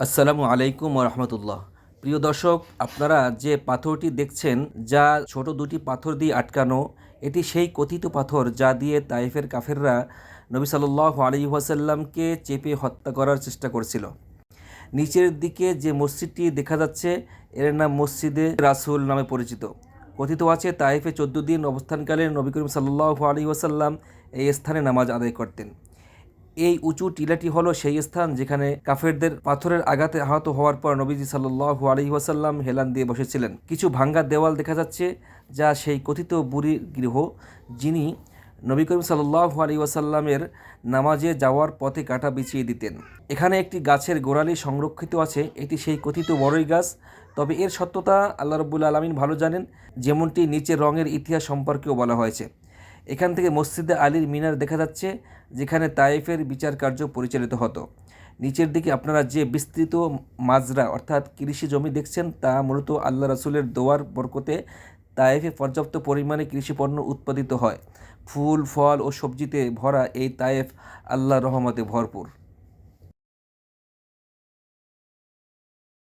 আসসালামু আলাইকুম রহমতুল্লাহ। প্রিয় দর্শক, আপনারা যে পাথরটি দেখছেন, যা ছোট দুটি পাথর দিয়ে আটকানো, এটি সেই কথিত পাথর যা দিয়ে তাইফের কাফেররা নবী সাল্লাহ আলী ওয়াসাল্লামকে চেপে হত্যা করার চেষ্টা করছিল। নিচের দিকে যে মসজিদটি দেখা যাচ্ছে, এর নাম মসজিদে রাসুল নামে পরিচিত। কথিত আছে তাইফে চোদ্দ দিন অবস্থানকালে নবী করিম সাল্লাহ আলী ওয়াসাল্লাম এই স্থানে নামাজ আদায় করতেন। এই উঁচু টিলাটি হলো সেই স্থান যেখানে কাফেরদের পাথরের আঘাতে আহত হওয়ার পর নবীজি সাল্লাহ আলী ওয়াসাল্লাম হেলান দিয়ে বসেছিলেন। কিছু ভাঙ্গা দেওয়াল দেখা যাচ্ছে, যা সেই কথিত বুড়ির গৃহ, যিনি নবী করিম সাল্লাহ আলী ওয়াসাল্লামের নামাজে যাওয়ার পথে কাটা বিছিয়ে দিতেন। এখানে একটি গাছের গোড়ালি সংরক্ষিত আছে, এটি সেই কথিত বড়ই গাছ। তবে এর সত্যতা আল্লাহ রব্বুল আলমিন ভালো জানেন, যেমনটি নিচের রঙের ইতিহাস সম্পর্কেও বলা হয়েছে। এখান থেকে মসজিদে আলীর মিনার দেখা যাচ্ছে, যেখানে তায়েফের বিচার কার্য পরিচালিত হতো। নিচের দিকে আপনারা যে বিস্তৃত মাজরা, অর্থাৎ কৃষি জমি দেখছেন, তা মূলত আল্লাহ রসুলের দোয়ার বরকতে তায়েফে পর্যাপ্ত পরিমাণে কৃষিপণ্য উৎপাদিত হয়। ফুল, ফল ও সবজিতে ভরা এই তায়েফ আল্লাহ রহমতে ভরপুর।